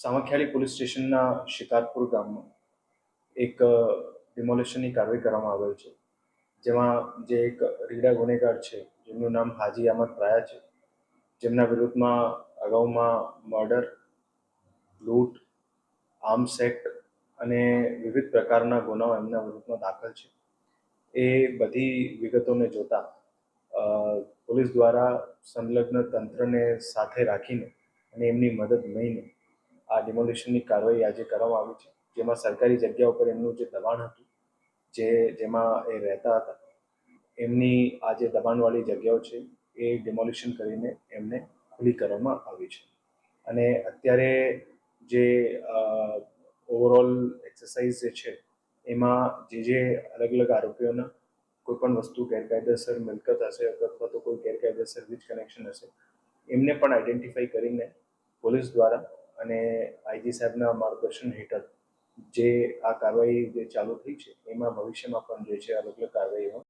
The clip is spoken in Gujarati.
સામખિયાળી પોલીસ સ્ટેશનના શિકારપુર ગામમાં એક ડિમોલેશનની કાર્યવાહી કરવામાં આવેલ છે. જેમાં જે એક રીડા ગુનેગાર છે, જેમનું નામ હાજી અહમદ રાયા છે, જેમના વિરુદ્ધમાં અગાઉમાં મર્ડર, લૂંટ આર્મ્સ એક્ટ અને વિવિધ પ્રકારના ગુનાઓ એમના વિરુદ્ધમાં દાખલ છે. એ બધી વિગતોને જોતા પોલીસ દ્વારા સંલગ્ન તંત્રને સાથે રાખીને અને એમની મદદ લઈને આ ડિમોલિશનની કાર્યવાહી આજે કરવામાં આવી છે. જેમાં સરકારી જગ્યા ઉપર એમનું જે દબાણ હતું, જે જેમાં એ રહેતા હતા, એમની આ જે દબાણવાળી જગ્યાઓ છે, એ ડિમોલિશન કરીને એમને ખુલ્લી કરવામાં આવી છે. અને અત્યારે જે ઓવરઓલ એક્સરસાઇઝ જે છે, એમાં જે જે અલગ અલગ આરોપીઓના કોઈ પણ વસ્તુ ગેરકાયદેસર મિલકત હશે અથવા તો કોઈ ગેરકાયદેસર વીજ કનેક્શન હશે, એમને પણ આઈડેન્ટિફાઈ કરીને પોલીસ દ્વારા અને આઈજી સાહેબના માર્ગદર્શન હેઠળ જે આ કાર્યવાહી જે ચાલુ થઈ છે, એમાં ભવિષ્યમાં પણ જે છે અલગ અલગ કાર્યવાહીઓ